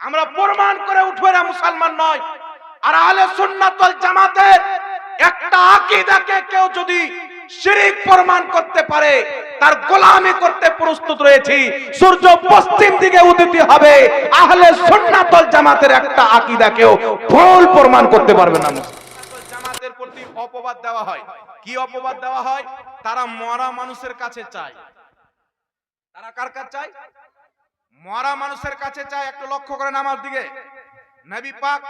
আমরা প্রমাণ করে উঠবো না মুসলমান নয়। আর আহলে সুন্নাতুল জামাতের একটা আকীদাকে কেউ যদি শিরিক প্রমাণ করতে পারে, তার গোলামি করতে প্রস্তুত রয়েছি। সূর্য পশ্চিম দিকে উদিত হবে, আহলে সুন্নাতুল জামাতের একটা আকীদাকেও ভুল প্রমাণ করতে পারবে না জামাতের প্রতি অপবাদ দেওয়া হয়। কি অপবাদ দেওয়া হয়? তারা মরা মানুষের কাছে চায়। তারা কার কাছে চায়? মরা মানুষের কাছে চায় একটু লক্ষ্য করেন আমার দিকে। নবী পাক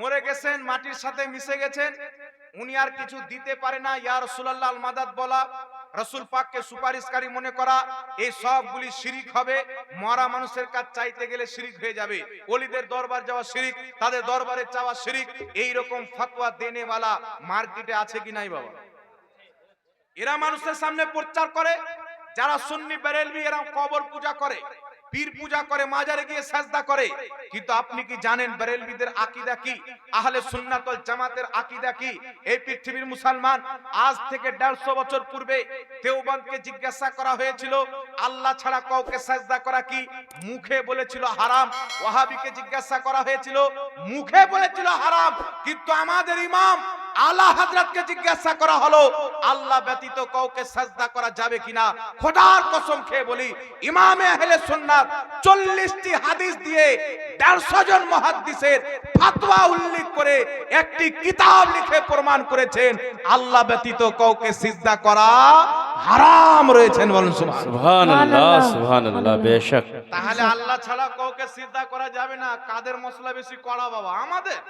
মরে গেছেন, মাটির সাথে মিশে গেছেন। উনি আর কিছু দিতে পারে না। ইয়া রাসূলুল্লাহ মাদাদ বলা, রসুল পাককে সুপারিশকারী মনে করা, এই সবগুলি শিরিক হবে। মরা মানুষের কাছ চাইতে গেলে শিরিক হয়ে যাবে। অলিদের দরবার যাওয়া শিরিক, তাদের দরবারে চাওয়া শিরিক এই রকম ফতোয়া দেনেওয়ালা মার্কেটে আছে কি নাই বাবা? এরা মানুষের সামনে প্রচার করে, যারা সুন্নি বেরেলবি এরা কবর পূজা করে। পীর পূজা করে, মাজারে গিয়ে সাজদা করে। কিন্তু আপনি কি জানেন বেরেলবিদের আকীদা কি? আহলে সুন্নাতুল জামাতের আকীদা কি? এই পৃথিবীর মুসলমান আজ থেকে 150 বছর পূর্বে দেওবন্দকে জিজ্ঞাসা করা হয়েছিল, আল্লাহ ছাড়া কাউকে সাজদা করা কি? মুখে বলেছিল হারাম। ওয়াহাবিকে জিজ্ঞাসা করা হয়েছিল, মুখে বলেছিল হারাম। কিন্তু আমাদের ইমাম আলা হযরতকে জিজ্ঞাসা করা হলো আল্লাহ ব্যতীত কাউকে সাজদা করা যাবে কিনা? খোদার কসম খেয়ে বলি ইমামে আহলে সুন্নাত 40টি হাদিস দিয়ে 150 জন মুহাদ্দিসের ফতোয়া উল্লেখ করে একটি কিতাব লিখে প্রমাণ করেছেন আল্লাহ ব্যতীত কাউকে সিজদা করা হারাম রয়েছেন বলুন সুবহানাল্লাহ সুবহানাল্লাহ বেশক। তাহলে আল্লাহ ছাড়া কাউকে সিজদা করা যাবে না? কাদের মশলা বেশি কড়া বাবা? আমাদের।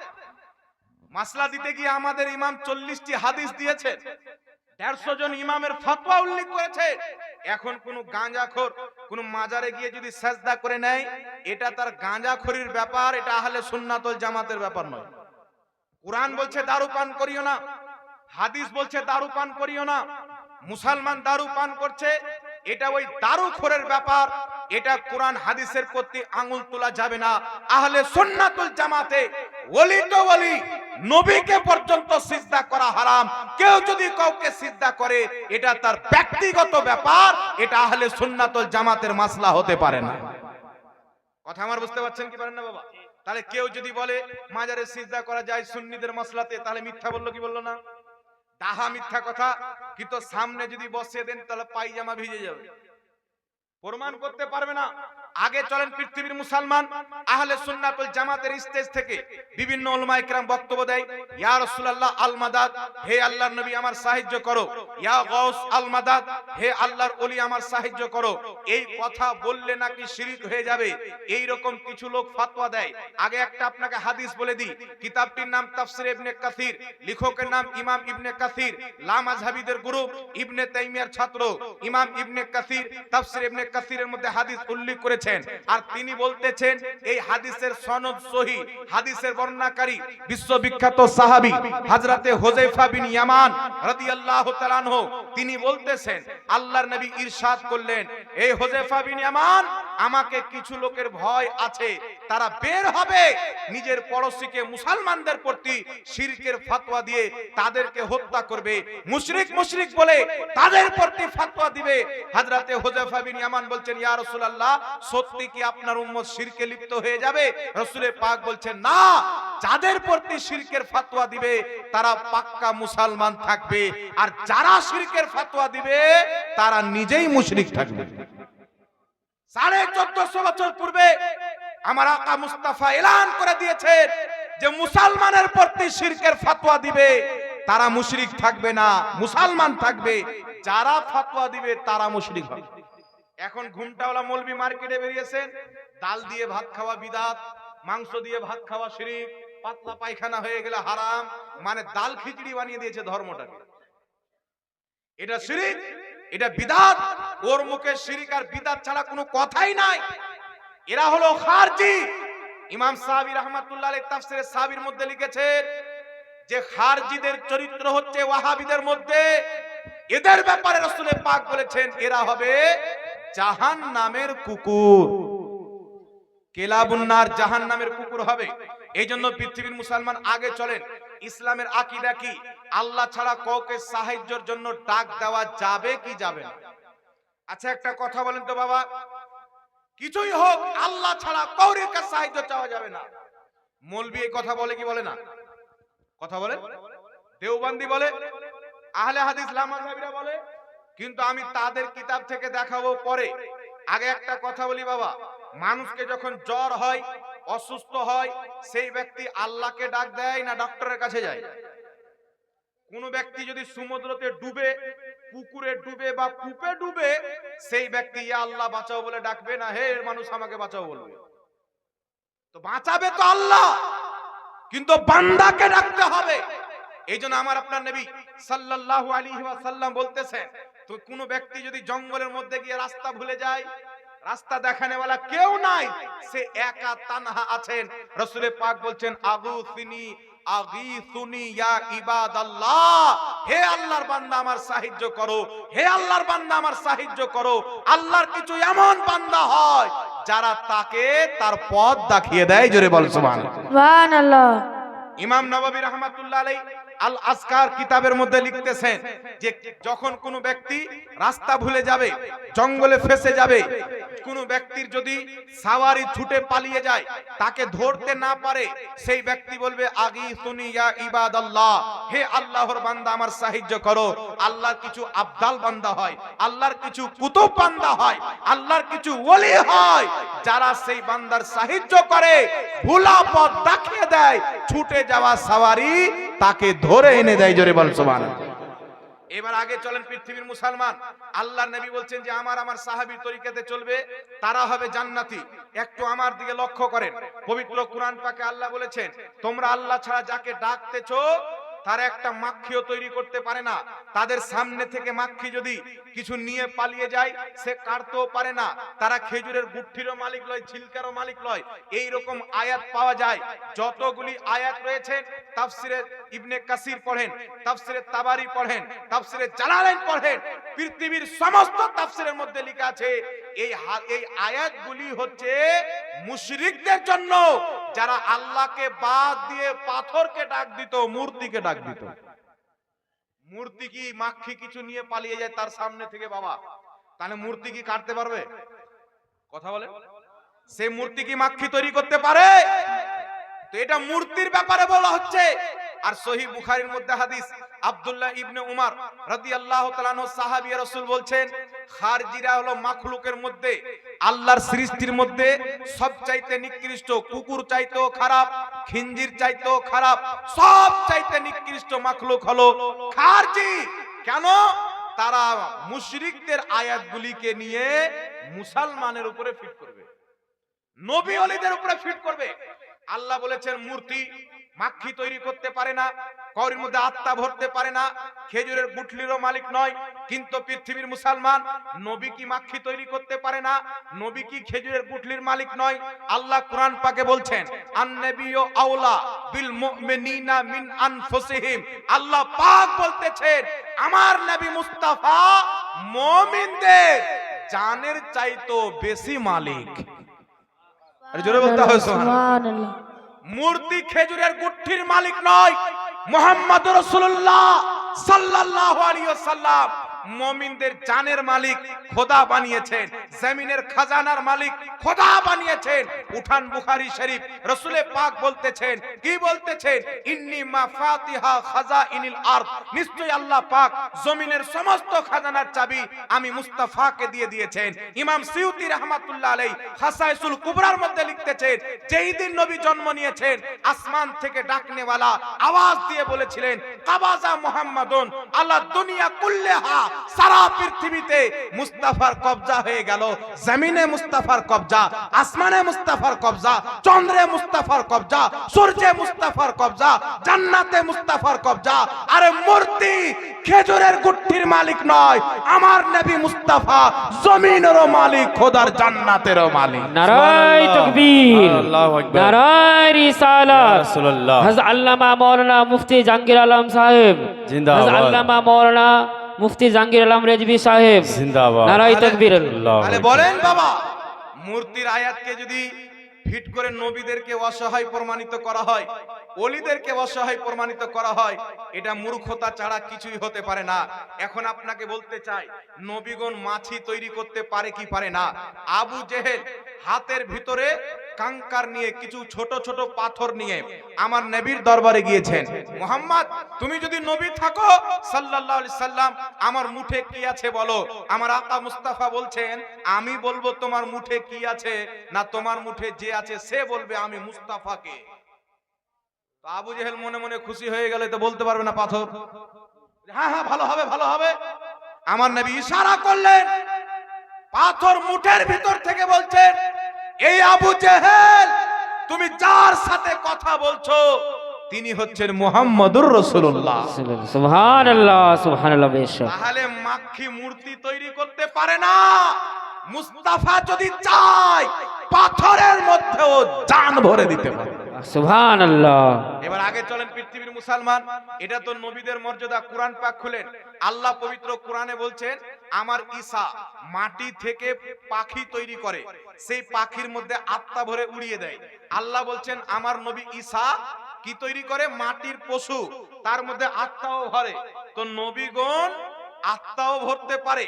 মাসলা দিতে গিয়ে আমাদের ইমাম চল্লিশটি হাদিস দিয়েছে দেড়শো জন ইমামের ফতোয়া উল্লেখ করেছে। এখন কোন গাঁজাখোর কোন মাজারে গিয়ে যদি সাজদা করে নেয়, এটা তার গাঁজাখোরির ব্যাপার, এটা আহলে সুন্নাতুল জামাতের ব্যাপার নয়। কোরআন বলছে, দারু পান করিও না। হাদিস বলছে, দারু পান করিও না। মুসলমান দারু পান করছে, এটা ওই দারু খোরের ব্যাপার। এটা কোরআন হাদিসের প্রতি আঙুল তোলা যাবে না। আহলে সুন্নাতুল জামাতে ওলি তো ওলি, নবীকে পর্যন্ত সিজদা করা হারাম। কেউ যদি কাউকে সিজদা করে, এটা তার ব্যক্তিগত ব্যাপার, এটা আহলে সুন্নাতুল জামাতের মাসলা হতে পারে না। কথা আমার বুঝতে পারছেন কি পারেন না বাবা? তাহলে কেউ যদি বলে, মাজারে সিজদা করা যায় সুন্নিদের মাসলাতে, তাহলে মিথ্যা বলল কি বলল না? তাহা মিথ্যা কথা, কিন্তু সামনে যদি বসিয়ে দেন, তাহলে পায়জামা ভিজে যাবে। প্রমাণ করতে পারবে না। আগে চলেন পৃথিবীর মুসলমান, আহলে সুন্নাতুল জামাতের স্টেজ থেকে বিভিন্ন উলামায়ে কেরাম বক্তব্য দেয়, ইয়া রাসূলুল্লাহ, আল মাদাদ, হে আল্লাহর নবী আমার সাহায্য করো, ইয়া গাউস, আল মাদাদ, হে আল্লাহর ওলি আমার সাহায্য করো। এই কথা বললে নাকি শিরিক হয়ে যাবে? এই রকম কিছু লোক ফতোয়া দেয়। আগে একটা আপনাকে হাদিস বলে দিই, কিতাবটির নাম তাফসির ইবনে কাসির, লেখকের নাম ইমাম ইবনে কাসির, লা মাযহাবিদের গ্রুপ ইবনে তাইমিয়ার ছাত্র, ইমাম ইবনে কাসির, তাফসির ইবনে কাসিরের মধ্যে হাদিস উল্লেখ করেছেন। আর তিনি বলতেছেন, এই হাদিসের সনদ সহি, হাদিসের বর্ণনাকারী বিশ্ববিখ্যাত সাহাবি, হাজরাতে হোজাইফা বিন ইয়ামান রাদিয়াল্লাহু তাআলা আনহু, তিনি বলতেছেন, আল্লাহর নবী ইরশাদ করলেন এই হোজাইফা বিন ইয়ামান, আমাকে কিছু লোকের ভয় আছে তারা বের হবে নিজের পড়োশিকে মুসলমানদের প্রতি শিরকের ফতোয়া দিয়ে তাদেরকে হত্যা করবে। মুশরিক মুশরিক বলে তাদের প্রতি ফতোয়া দিবে। হযরতে হুযায়ফা বিন ইয়ামান বলছেন, ইয়া রাসূলুল্লাহ, সত্যি কি আপনার উম্মত শিরকে লিপ্ত হয়ে যাবে? রাসূলে পাক বলছেন, না, যাদের প্রতি শিরকের ফতোয়া দিবে, তারা পাক্কা মুসলমান থাকবে। আর যারা শিরকের ফতোয়া দিবে, তারা নিজেই মুশরিক থাকবে। সাড়ে চোদ্দশো বছর পূর্বে আমার আকা মুস্তাফা এলান করে দিয়েছে যে মুসলমানের প্রতি শিরকের ফতোয়া দিবে, তারা মুশরিক থাকবে না, মুসলমান থাকবে। যারা ফতোয়া দিবে, তারা মুশরিক হবে। এখন ঘুমটাওয়ালা মলবি মার্কেটে বেরিয়েছেন, ডাল দিয়ে ভাত খাওয়া বিদাত, মাংস দিয়ে ভাত খাওয়া শিরিক, পাতলা পায়খানা হয়ে গেলে হারাম মানে ডাল খিচড়ি বানিয়ে দিয়েছে ধর্মটাকে এটা শিরিক, এটা বিদাত, ওর মুখে শিরিক আর বিদাত ছাড়া কোনো কথাই নাই। এরা হলো খারজি। ইমাম সাহাবী রাহমাতুল্লাহ আলাইহি তাফসিরে সাহাবীর মধ্যে লিখেছেন যে খারজিদের চরিত্র হচ্ছে ওয়াহাবিদের মধ্যে। এদের ব্যাপারে রাসূলে পাক বলেছেন, এরা হবে জাহান্নামের কুকুর। কেলাবুন্নার জাহান্নামের কুকুর হবে। এই জন্য পৃথিবীর মুসলমান আগে চলেন। ইসলামের আকীদা কি? আল্লাহ ছাড়া কাউকে সাহায্যের জন্য ডাক দেওয়া যাবে কি যাবে না? আচ্ছা একটা কথা বলেন তো বাবা। কিছুই হোক, আল্লাহ ছাড়া কৌরির কাছে সাহায্য চাওয়া যাবে না। মৌলবি এই কথা বলে কি বলে না? কথা বলে? দেওবন্দি বলে? আহলে হাদিস লামাজাবিরা বলে, কিন্তু আমি তাদের কিতাব থেকে দেখাবো পরে। আগে একটা কথা বলি বাবা, মানুষকে যখন জ্বর হয়, অসুস্থ হয়, সেই ব্যক্তি আল্লাহকে ডাক দেয় না ডক্টরের কাছে যায়? কোন ব্যক্তি যদি সমুদ্রতে ডুবে পুকুরে ডুবে বা কূপে ডুবে, সেই ব্যক্তি, ইয়া আল্লাহ, বাঁচাও বলে ডাকবে না, হে মানুষ আমাকে বাঁচাও বলবে। তো বাঁচাবে তো আল্লাহ, কিন্তু বান্দাকে ডাকতে হবে। এই জন্য আমার আপনার নবী সাল্লাল্লাহু আলাইহি ওয়াসাল্লাম বলতেছেন, তো কোনো ব্যক্তি যদি জঙ্গলের মধ্যে গিয়ে রাস্তা ভুলে যায়, রাস্তা দেখানেওয়ালা কেউ নাই, সে একা তানহা আছেন। রসুলে পাক বলছেন আগু তিনি হে আল্লাহর বান্দা আমার সাহায্য করো। হে আল্লাহর বান্দা আমার সাহায্য করো। আল্লাহর কিছু এমন বান্দা হয় যারা তাকে তার পথ দেখিয়ে দেয়। জোরে বল সুবহানাল্লাহ। ইমাম নববী রহমাতুল্লাহ আলাই আল আসকার কিতাবের মধ্যে লিখতেছেন যে যখন কোনো ব্যক্তি রাস্তা ভুলে যাবে, জঙ্গলে ফেসে যাবে, কোনো ব্যক্তির যদি সাওয়ারি ছুটে পালিয়ে যায়, তাকে ধরতে না পারে, সেই ব্যক্তি বলবে, আগি সুনি ইয়া ইবাদাল্লাহ, হে আল্লাহর বান্দা, আমার সাহায্য করো। আল্লাহর কিছু আবদাল বান্দা হয়, আল্লাহর কিছু কুতুব বান্দা হয়, আল্লাহর কিছু ওলি হয়, যারা সেই বান্দার সাহায্য করে, ভুলা পথ দেখিয়ে দেয়, ছুটে যাওয়া সাওয়ারি তাকে ধরে এনে দেয় জোরে বল সোমান এবার আগে চলেন পৃথিবীর মুসলমান। আল্লাহ নবী বলছেন যে, আমার আমার সাহাবির তরিকাতে চলবে, তারা হবে জান্নাতি। একটু আমার দিকে লক্ষ্য করেন। পবিত্র কোরআন পাকে আল্লাহ বলেছেন, তোমরা আল্লাহ ছাড়া যাকে ডাকতেছো তারা একটা মাখিও তৈরি করতে পারে না। তাদের সামনে থেকে মাখি যদি কিছু নিয়ে পালিয়ে যায়, সে কাটতেও পারে না। তারা খেজুরের গুঠিরও মালিক লয় ছিলকারও মালিক লয়। এই রকম আয়াত পাওয়া যায়। যতগুলি আয়াত রয়েছে, তাফসিরে ইবনে কাসির পড়েন, তাফসিরে তাবারি পড়েন, তাফসিরে জালালাইন পড়েন, পৃথিবীর সমস্ত তাফসিরের মধ্যে লেখা আছে, এই এই আয়াতগুলি হচ্ছে মুশরিকদের জন্য যারা আল্লাহকে বাদ দিয়ে পাথরকে ডাক দিত, মূর্তিকে ডাক দিত। মূর্তি কি মাক্ষি কিছু নিয়ে পালিয়ে যায় তার সামনে থেকে বাবা? তাহলে মূর্তি কি কাটতে পারবে? কথা বলে। সে মূর্তি কি মাক্ষি তৈরি করতে পারে? তো এটা মূর্তির ব্যাপারে বলা হচ্ছে। আর সহি বুখারীর মধ্যে হাদিস, আব্দুল্লাহ ইবনে উমার রাদিয়াল্লাহু তাআলা আনহু সাহাবী রাসূল বলছেন, খারজিরা হলো মাখলুকের মধ্যে আল্লাহর সৃষ্টির মধ্যে সবচাইতে নিকৃষ্ট কুকুর চাইতেও খারাপ, খিঞ্জির চাইতেও খারাপ, সব চাইতে নিকৃষ্ট মাখলুক হলো খারজি। কেন? তারা মুশরিকদের আয়াতগুলিকে নিয়ে মুসলমানের উপরে ফিট করবে। নবী অলিদের উপরে ফিট করবে। আল্লাহ বলেছেন, মূর্তি মাক্ষি তৈরি করতে পারে না। কৌরির মধ্যে আত্মা ভরতে পারে না খেজুরের গুঠলিরও মালিক নয় কিন্তু পৃথিবীর মুসলমান নবী কি মাক্ষি তৈরি করতে পারে না নবী কি খেজুরের গুঠলির মালিক নয় আল্লাহ কোরআন পাকে বলছেন আন্নবিয়্যু আওলা বিল মুমিনিনা মিন আনফুসিহিম। আল্লাহ পাক বলতেছেন আমার নবী মুস্তাফা মুমিনদের জানের চাইতো বেশি মালিক। আরে জোরে বলতে হবে সুবহানাল্লাহ। সুবহানাল্লাহ। মূর্তি খেজুরের গুঠির মালিক নয় মোহাম্মদ রসুল্লাহ সাল্লাহ আলাইহি ওয়াসাল্লাম মুমিনদের জানের মালিক খোদা বানিয়েছেন, জমিনের খাজানার মালিক খোদা বানিয়েছেন। উঠান বুখারী শরীফ রসুলে পাক বলতেছেন, কি বলতেছেন? ইন্নি মাফাতিহা খাজাইনিল আরদ। নিশ্চয় আল্লাহ পাক জমিনের সমস্ত খাজানার চাবি আমি মুস্তাফাকে দিয়ে দিয়েছেন। ইমাম সিউতি রাহমাতুল্লাহ আলাই হাসাইসুল কুবরার মধ্যে লিখতেছেন, যেই দিন নবী জন্ম নিয়েছেন, আসমান থেকে ডাকনেওয়ালা আওয়াজ দিয়ে বলেছিলেন, কাবাজা মুহাম্মাদুন আল্লাহ দুনিয়া কুল্লেহা। সারা পৃথিবীতে মুস্তাফার কবজা হয়ে গেল জমিনে মুস্তাফার কবজা আসমানে মুস্তাফার কবজা চন্দ্রে মুস্তাফার কবজা সূর্যে মুস্তাফার কবজা জান্নাতে মুস্তাফার কবজা। আরে মূর্তি খেজুরের গুঠির মালিক নয় আমার নবী মুস্তাফা জমিনেরও মালিক খোদার জান্নাতেরও মালিক। নারায় তকবীর। আল্লাহু আকবার। নারায় রিসালাত। রাসূলুল্লাহ। হজ আল্লামা মৌলানা মুফতি জাহাঙ্গীর আলম সাহেব। জিন্দাবাদ। হজ আল্লামা মৌলানা মুফতি জাহাঙ্গীর আলম রেজবি সাহেব জিন্দাবাদ। নারায় তকবীর। তাহলে বলেন বাবা মূর্তির আয়াতকে যদি ফিট করে নবীদেরকে অসহায় প্রমাণিত করা হয় অলিদেরকে অসহায় প্রমাণিত করা হয় এটা মূর্খতা ছাড়া কিছুই হতে পারে না। এখন আপনাকে বলতে চাই নবীগণ মাছি তৈরি করতে পারে কি পারে না? আবু জেহেল হাতের ভিতরে কাঙ্কার নিয়ে, কিছু ছোট ছোট পাথর নিয়ে আমার নবীর দরবারে গিয়েছেন। মোহাম্মদ, তুমি যদি নবী থাকো, সাল্লাল্লাহু আলাইহি সাল্লাম, আমার মুঠে কি আছে বলো? আমার আকা মুস্তাফা বলছেন, আমি বলব তোমার মুঠে কি আছে, না তোমার মুঠে যে আছে, সে বলবে আমি মুস্তাফাকে। তো আবু জেহেল মনে মনে খুশি হয়ে গেলে তো বলতে পারবে না পাথর। হ্যাঁ হ্যাঁ ভালো হবে ভালো হবে। আমার নবী ইশারা করলেন, পাথর মুঠের ভিতর থেকে বলছেন এই আবু জেহেল তুমি যার সাথে কথা বলছো তিনি হচ্ছেন মুহাম্মদুর রাসূলুল্লাহ। সুবহান আল্লাহ সুবহান আল্লাহ বেশক তাহলে মাক্ষী মূর্তি তৈরি করতে পারে না। মুস্তাফা যদি চায় পাথরের মধ্যেও জান ভরে দিতে পারে। সুবহান আল্লাহ এবার আগে চলেন পৃথিবীর মুসলমান এটা তো নবীদের মর্যাদা কোরআন পাক খুলেন। আল্লাহ পবিত্র কোরআনে বলছেন আমার ঈসা মাটি থেকে পাখি তৈরি করে। সেই পাখির মধ্যে আত্মা ভরে উড়িয়ে দেয়। আল্লাহ বলছেন, আমার নবী ঈসা কি তৈরি করে? মাটির পশু। তার মধ্যে আত্মাও ভরে। তো নবীগণ আত্মাও ভরতে পারে,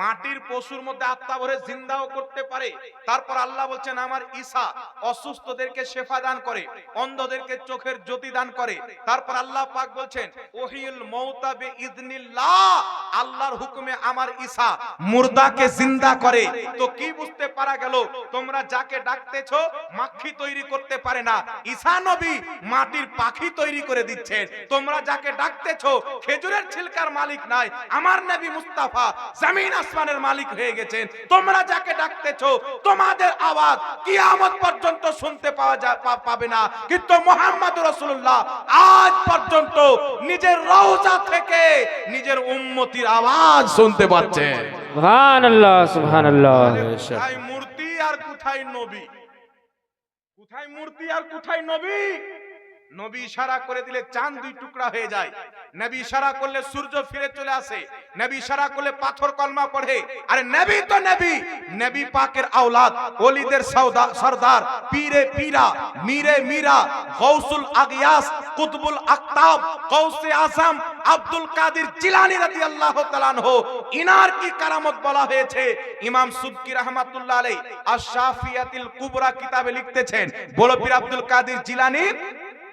মাটির পশুর মধ্যে আত্মা ভরে জিন্দাও করতে পারে। তারপর আল্লাহ বলছেন, আমার ঈসা অসুস্থদেরকে শেফা দান করে, অন্ধদেরকে চোখের জ্যোতি দান করে। তারপর আল্লাহ পাক বলছেন ওহিল মৌতা বে ইদনিল্লাহ আল্লাহর হুকুমে আমার ঈসা মুর্দাকে জিন্দা করে। তো কি বুঝতে পারা গেল, তোমরা যাকে ডাকতেছো মাখি তৈরি করতে পারে না। ঈসা নবী মাটির পাখি তৈরি করে দিচ্ছেন। তোমরা যাকে ডাকতেছো, খেজুরের ছিলকার মালিক নাই, আমার নবী মুস্তাফা জমিন আসমানের মালিক হয়ে গেছেন। তোমরা যাকে ডাকতেছো তোমাদের আওয়াজ কিয়ামত পর্যন্ত শুনতে পাওয়া পাবে না। কিন্তু মোহাম্মদ রাসূলুল্লাহ আজ পর্যন্ত নিজের রওজা থেকে নিজের উম্মতির আওয়াজ শুনতে পাচ্ছেন। সুবহান আল্লাহ সুবহান আল্লাহ কোথায় মূর্তি আর কোথায় নবী? কোথায় মূর্তি আর কোথায় নবী? নবী ইশারা করে দিলে চাঁদ দুই টুকরা হয়ে যায়। নবী ইশারা করলে সূর্য ফিরে চলে আসে। নবী ইশারা করলে পাথর কলমা পড়ে। আরে নবী তো নবী। নবী পাকের আওলাদ, ওলিদের সরদার, পীরে পীরা, মীরে মীরা, গৌসুল আগিয়াস, কুতবুল আকতাব, গৌসে আজম, আব্দুল কাদের জিলানী রাদিয়াল্লাহু তাআলা আনহু, ইনার কি কারামত বলা হয়েছে? ইমাম সুবকি রহমাতুল্লাহ আলাইহি আশ-শাফিয়াতিল কুবরা কিতাবে লিখতেছেন, বড় পীর আব্দুল কাদের জিলানী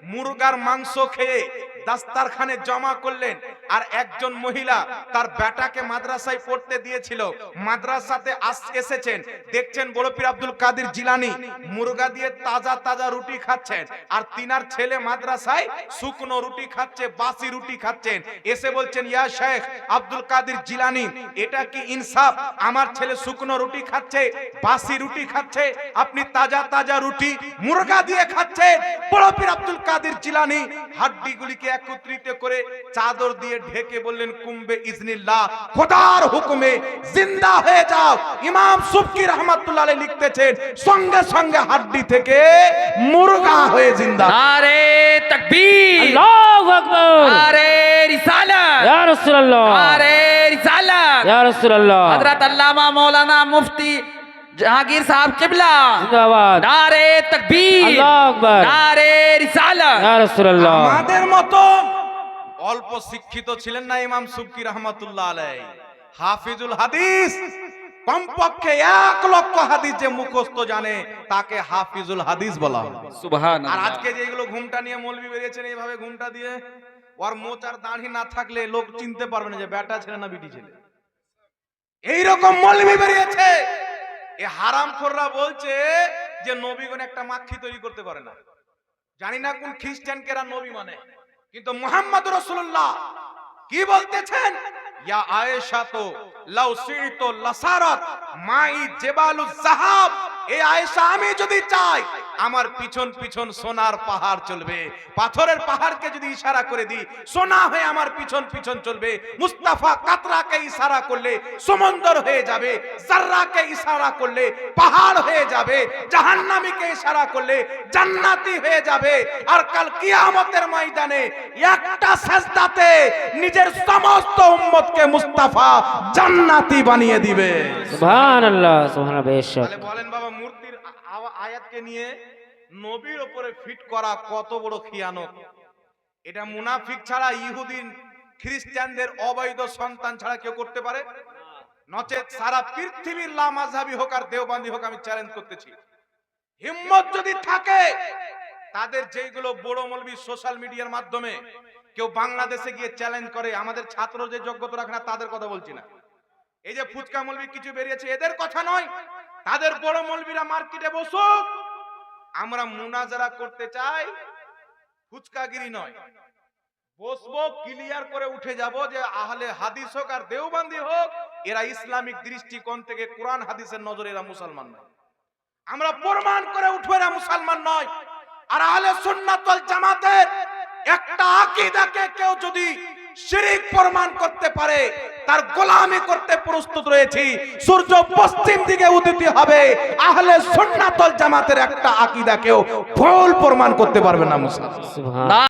মুরগার মাংস খেয়ে দাস্তারখানে জমা করলেন। আর একজন মহিলা তার বেটাকে মাদ্রাসায় পড়তে দিয়েছিল। মাদ্রাসাতে আস- এসেছেন। দেখছেন বড় পীর আব্দুল কাদের জিলানি মুরগা দিয়ে তাজা তাজা রুটি খাচ্ছেন। আর তিনার ছেলে মাদ্রাসায় শুকনো রুটি খাচ্ছে, বাসি রুটি খাচ্ছেন। এসে বলছেন, ইয়া শেখ আব্দুল কাদের জিলানি, এটা কি ইনসাফ? আমার ছেলে শুকনো রুটি খাচ্ছে, বাসি রুটি খাচ্ছে, আপনি তাজা তাজা রুটি মুরগা দিয়ে খাচ্ছেন? বড় পীর আব্দুল কাদের জিলানি হাড্ডিগুলিকে একত্রিত করে চাদর দিয়ে ঢেকে বললেন কুম্বে ইজনিল্লাহ খোদার হুকুমে জিন্দা হয়ে যাও। ইমাম সুফকি রহমাতুল্লাহ লিখতেছেন সঙ্গে সঙ্গে হাড্ডি থেকে মুরগা হয়ে জিন্দা। আরে তাকবীর। আল্লাহু আকবার। আরে রিসালাত। ইয়া রাসূলুল্লাহ। আরে রিসালাত। ইয়া রাসূলুল্লাহ। হযরত আল্লামা মাওলানা মুফতি জাহাঙ্গীর সাহেব কিবলা। জিন্দাবাদ। নারে তাকবীর। আল্লাহু আকবার। নারে রিসালাত। ইয়া রাসূলুল্লাহ। আমাদের মত অল্প শিক্ষিত ছিলেন না ইমাম সুবকি রাহমাতুল্লাহ আলাই হাফিজুল হাদিস কমপক্ষে এক লক্ষ হাদিস যে মুখস্থ জানে তাকে হাফিজুল হাদিস বলা হয়। সুবহান আর আজকে যেগুলো ঘুমটা নিয়ে মলবি বেরিয়েছেন এইভাবে ঘুমটা দিয়ে ওর মোচ আর দাঁড়ি না থাকলে লোক চিনতে পারবে না যে বেটা ছেলে না বিটি ছেলে। এইরকম মলবি বেরিয়েছে। এ হারাম খোররা বলছে যে নবীগণ একটা মাক্ষি তৈরি করতে পারে না। জানি না কোন খ্রিস্টান কেরা নবী মানে। কিন্তু মোহাম্মদ রসুল্লাহ কি বলতেছেন? ইয়া আয়েশা তো লাউ লাসারত মাই জেবালু জাহাব। এ আয়েশা আমি যদি চাই আমার পিছন পিছন সোনার পাহাড় চলবে। পাথরের পাহাড়কে যদি ইশারা করে দিই সোনা হয়ে আমার পিছন পিছন চলবে। মুস্তাফা কাতরাকে ইশারা করলে সমন্দর হয়ে যাবে জাররাকে ইশারা করলে পাহাড় হয়ে যাবে জাহান্নামীকে ইশারা করলে জান্নাতি হয়ে যাবে। আর কাল কিয়ামতের ময়দানে একটা সেজদাতে নিজের সমস্ত উম্মতকে মুস্তাফা জান্নাতি বানিয়ে দিবে। সুবহানাল্লাহ সুবহানাল্লাহ তাহলে বলেন বাবা মূর্তির আয়াতকে নিয়ে নবীর ওপরে ফিট করা কত বড় খিয়ানত। এটা মুনাফিক ছাড়া ইহুদিন, খ্রিস্টানদের অবৈধ সন্তান ছাড়া কেউ করতে পারে? নচেত সারা পৃথিবীর লামাজহাবি হোক আর দেওবান্দি হোক আমি চ্যালেঞ্জ করতেছি। হিম্মত যদি থাকে, তাদের যেগুলো বড় মলবি সোশ্যাল মিডিয়ার মাধ্যমে কেউ বাংলাদেশে গিয়ে চ্যালেঞ্জ করে, আমাদের ছাত্র যে যোগ্যতা রাখে না, তাদের কথা বলছি না। এই যে ফুচকা মলবি কিছু বেরিয়েছে, এদের কথা নয় তাদের বড় মলবিরা মার্কেটে বসুক। আমরা মুনাজারা করতে চাই, ফুচকাগিরি নয়। বসবো, ক্লিয়ার করে উঠে যাব যে আহলে হাদিস হোক আর দেওবান্দি হোক, এরা ইসলামিক দৃষ্টিকোণ থেকে কোরআন হাদিসের নজরে এরা মুসলমান নয়। আমরা প্রমাণ করে উঠবো এরা মুসলমান নয়। আর আহলে সুন্নাতল জামাতের একটা আকীদাকে কেউ যদি শিরিক প্রমাণ করতে পারে, তার গোলামি করতে প্রস্তুত রয়েছি। সূর্য পশ্চিম দিকে উদিত হবে, আহলে সুন্নাতল জামাতের একটা আকীদাকেও ভুল প্রমাণ করতে পারবে না মুসলমান